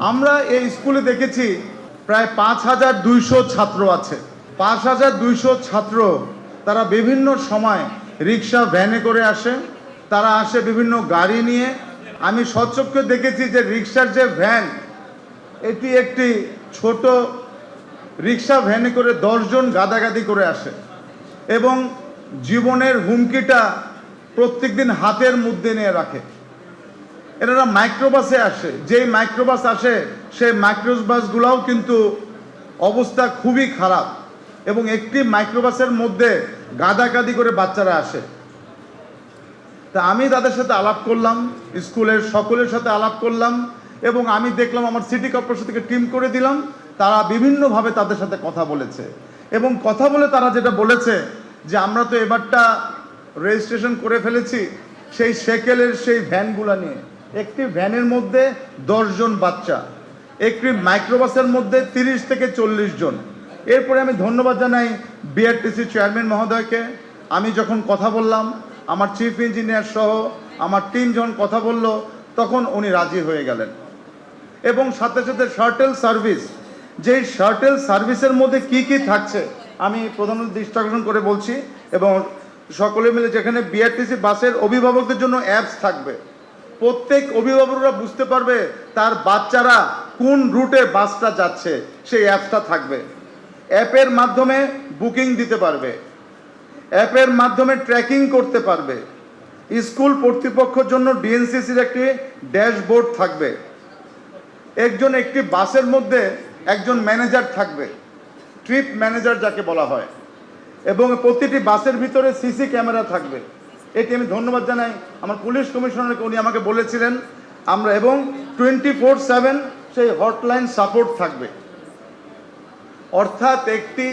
আমরা এই স্কুলে দেখেছি প্রায় পাঁচ হাজার দুইশো ছাত্র আছে। পাঁচ হাজার দুইশো ছাত্র তারা বিভিন্ন সময় রিক্সা ভ্যানে করে আসে, তারা আসে বিভিন্ন গাড়ি নিয়ে। আমি সচক্ষে দেখেছি যে রিক্সার যে ভ্যান, এটি একটি ছোট রিক্সা ভ্যানে করে দশজন গাদাগাদি করে আসে এবং জীবনের হুমকিটা প্রত্যেকদিন হাতের মধ্যে নিয়ে রাখে। এনারা মাইক্রোবাসে আসে। যেই মাইক্রোবাস আসে সেই মাইক্রোবাসগুলোও কিন্তু অবস্থা খুবই খারাপ এবং একটি মাইক্রোবাসের মধ্যে গাদাগাদি করে বাচ্চারা আসে। তা আমি তাদের সাথে আলাপ করলাম, স্কুলের সকলের সাথে আলাপ করলাম এবং আমি দেখলাম আমার সিটি কর্পোরেশন থেকে টিম করে দিলাম, তারা বিভিন্নভাবে তাদের সাথে কথা বলেছে এবং কথা বলে তারা যেটা বলেছে যে, আমরা তো এবারটা রেজিস্ট্রেশন করে ফেলেছি সেই সেকেলের সেই ভ্যানগুলো নিয়ে। একটি ভ্যানের মধ্যে দশজন বাচ্চা, একটি মাইক্রোবাসের মধ্যে তিরিশ থেকে চল্লিশ জন। এরপরে আমি ধন্যবাদ জানাই বিআরটিসি চেয়ারম্যান মহোদয়কে। আমি যখন কথা বললাম, আমার চিফ ইঞ্জিনিয়ার সহ আমার তিনজন কথা বলল, তখন উনি রাজি হয়ে গেলেন। এবং সাথে সাথে শার্টেল সার্ভিস, যেই শার্টেল সার্ভিসের মধ্যে কি কি থাকছে, আমি প্রধানত দৃষ্টি আকর্ষণ করে বলছি। এবং সকলে মিলে যেখানে বিআরটিসি বাসের অভিভাবকদের জন্য অ্যাপস থাকবে প্রত্যেক অভিভাবকরা বুঝতে পারবে তার বাচ্চারা কোন রুটে বাসটা যাচ্ছে, সেই অ্যাপসটা থাকবে। অ্যাপের মাধ্যমে বুকিং দিতে পারবে। অ্যাপের মাধ্যমে ট্র্যাকিং করতে পারবে। স্কুল কর্তৃপক্ষের জন্য ডিএনসিসির একটি ড্যাশবোর্ড থাকবে। একজন একটি বাসের মধ্যে একজন ম্যানেজার থাকবে, ট্রিপ ম্যানেজার যাকে বলা হয়। এবং প্রতিটি বাসের ভিতরে সিসি ক্যামেরা থাকবে। এটি আমি ধন্যবাদ জানাই। আমার পুলিশ কমিশনারকে উনি আমাকে বলেছিলেন, আমরা এবং টোয়েন্টি ফোর সেভেন সেই হটলাইন সাপোর্ট থাকবে। অর্থাৎ একটি,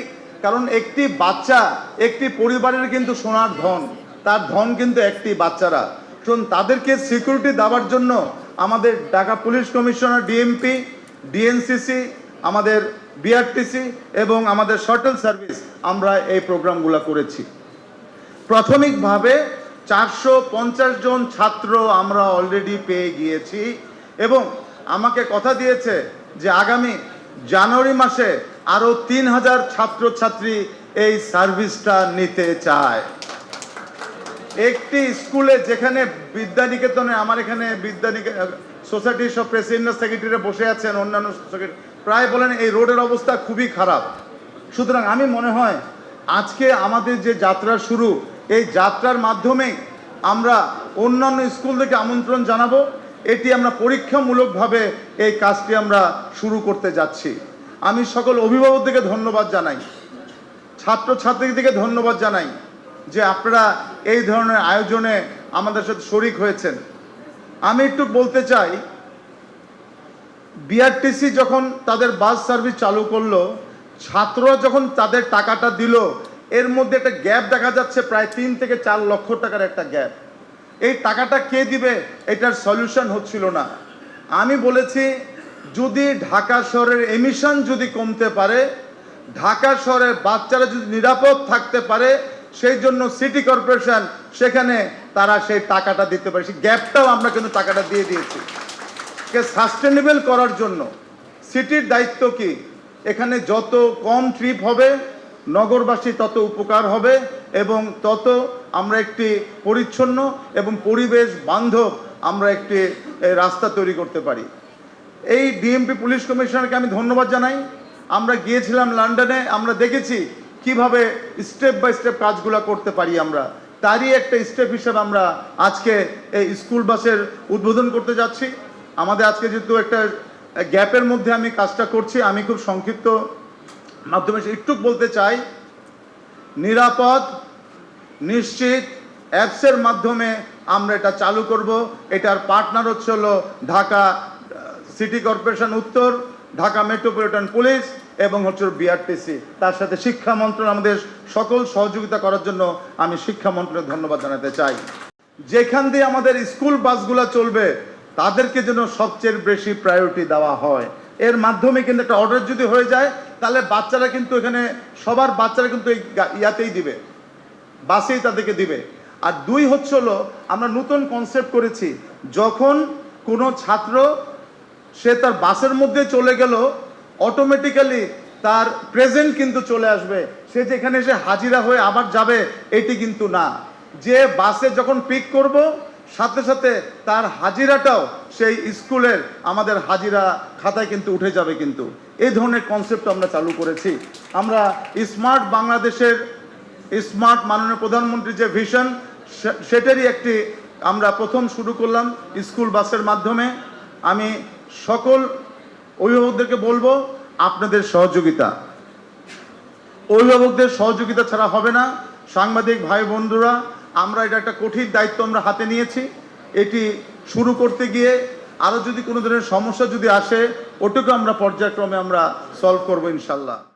কারণ একটি বাচ্চা, একটি পরিবারের কিন্তু সোনার ধন, তার ধন কিন্তু একটি বাচ্চারা। শুন তাদেরকে সিকিউরিটি দেওয়ার জন্য আমাদের Dhaka police commissioner DMP, DNCC, আমাদের বিআরটিসি এবং আমাদের শটল সার্ভিস আমরা এই প্রোগ্রামগুলো করেছি। প্রাথমিকভাবে চারশো পঞ্চাশ জন ছাত্র আমরা অলরেডি পেয়ে গিয়েছি এবং আমাকে কথা দিয়েছে যে আগামী জানুয়ারি মাসে আরও তিন হাজার ছাত্রছাত্রী এই সার্ভিসটা নিতে চায়। একটি স্কুলে যেখানে বিদ্যানিকেতনে আমার এখানে বিদ্যানিকে সোসাইটি সব প্রেসিডেন্ট সেক্রেটারিরা বসে আছেন, অন্যান্য প্রায় বলেন এই রোডের অবস্থা খুবই খারাপ। সুতরাং আমি মনে হয় আজকে আমাদের যে যাত্রা শুরু এই যাত্রার মাধ্যমে আমরা অন্যান্য স্কুল থেকে আমন্ত্রণ জানাব। এটি আমরা পরীক্ষামূলকভাবে এই কাজটি আমরা শুরু করতে যাচ্ছি। আমি সকল অভিভাবকদেরকে ধন্যবাদ জানাই। ছাত্রছাত্রীদেরকে ধন্যবাদ জানাই যে আপনারা এই ধরনের আয়োজনে আমাদের সাথে শরিক হয়েছেন। আমি একটু বলতে চাই, বিআরটিসি যখন তাদের বাস সার্ভিস চালু করল, ছাত্ররা যখন তাদের টাকাটা দিল এর মধ্যে একটা গ্যাপ দেখা যাচ্ছে, প্রায় তিন থেকে চার লক্ষ টাকার একটা গ্যাপ। এই টাকাটা কে দিবে? এটার সলিউশন হচ্ছিল না। আমি বলেছি, যদি ঢাকা শহরের এমিশন যদি কমতে পারে, ঢাকা শহরের বাচ্চারা যদি নিরাপদ থাকতে পারে, সেই জন্য সিটি কর্পোরেশন সেখানে তারা সেই টাকাটা দিতে পারে। সেই গ্যাপটাও আমরা কিন্তু টাকাটা দিয়ে দিয়েছি। কে সাস্টেনেবল করার জন্য সিটির দায়িত্ব কি? এখানে যত কম ট্রিপ হবে নগরবাসী তত উপকার হবে এবং তত আমরা একটি পরিচ্ছন্ন এবং পরিবেশ বান্ধব আমরা একটি রাস্তা তৈরি করতে পারি। এই ডিএমপি পুলিশ কমিশনারকে আমি ধন্যবাদ জানাই। আমরা গিয়েছিলাম লন্ডনে, আমরা দেখেছি কীভাবে স্টেপ বাই স্টেপ কাজগুলো করতে পারি আমরা। তারই একটা স্টেপ হিসেবে আমরা আজকে এই স্কুল বাসের উদ্বোধন করতে যাচ্ছি। আমাদের আজকে যেহেতু একটা গ্যাপের মধ্যে আমি কাজটা করছি, আমি খুব সংক্ষিপ্ত মাধ্যমে একটু বলতে চাই, নিরাপদ, নিশ্চিত, অ্যাপসের মাধ্যমে আমরা এটা চালু করব। এটার পার্টনার হচ্ছে হলো ঢাকা সিটি কর্পোরেশন উত্তর, ঢাকা মেট্রোপলিটন পুলিশ এবং হচ্ছে বিআরটিসি তার সাথে শিক্ষা মন্ত্রণ আমাদের সকল সহযোগিতা করার জন্য আমি শিক্ষা মন্ত্রণের ধন্যবাদ জানাতে চাই। যেখান দিয়ে আমাদের স্কুল বাসগুলো চলবে, তাদেরকে যেন সবচেয়ে বেশি প্রায়োরিটি দেওয়া হয়। এর মাধ্যমে কিন্তু একটা অর্ডার যদি হয়ে যায়, তাহলে বাচ্চারা কিন্তু এখানে, সবার বাচ্চারা কিন্তু এই ইয়াতেই দিবে। বাসেই তাদেরকে দিবে। আর দুই হচ্ছে হলো, আমরা নতুন কনসেপ্ট করেছি, যখন কোনো ছাত্র, সে তার বাসের মধ্যে চলে গেল অটোমেটিক্যালি তার প্রেজেন্ট কিন্তু চলে আসবে। সে যেখানে এসে হাজিরা হয়ে আবার যাবে, এটি কিন্তু না। যে বাসে যখন পিক করব, সাথে সাথে তার হাজিরাটাও সেই স্কুলের আমাদের হাজিরা খাতায় কিন্তু উঠে যাবে কিন্তু। এই ধরনের কনসেপ্ট আমরা চালু করেছি। আমরা স্মার্ট বাংলাদেশের স্মার্ট মাননীয় প্রধানমন্ত্রী যে ভিশন সেটারই একটি আমরা প্রথম শুরু করলাম স্কুল বাসের মাধ্যমে। আমি সকল অভিভাবকদেরকে বলব, আপনাদের সহযোগিতা। অভিভাবকদের সহযোগিতা ছাড়া হবে না। সাংবাদিক ভাই বন্ধুরা আমরা এটা একটা কঠিন দায়িত্ব আমরা হাতে নিয়েছি। এটি শুরু করতে গিয়ে আরও যদি কোনো ধরনের সমস্যা যদি আসে, ওটাকে আমরা পর্যায়ক্রমে আমরা সলভ করব ইনশাল্লাহ।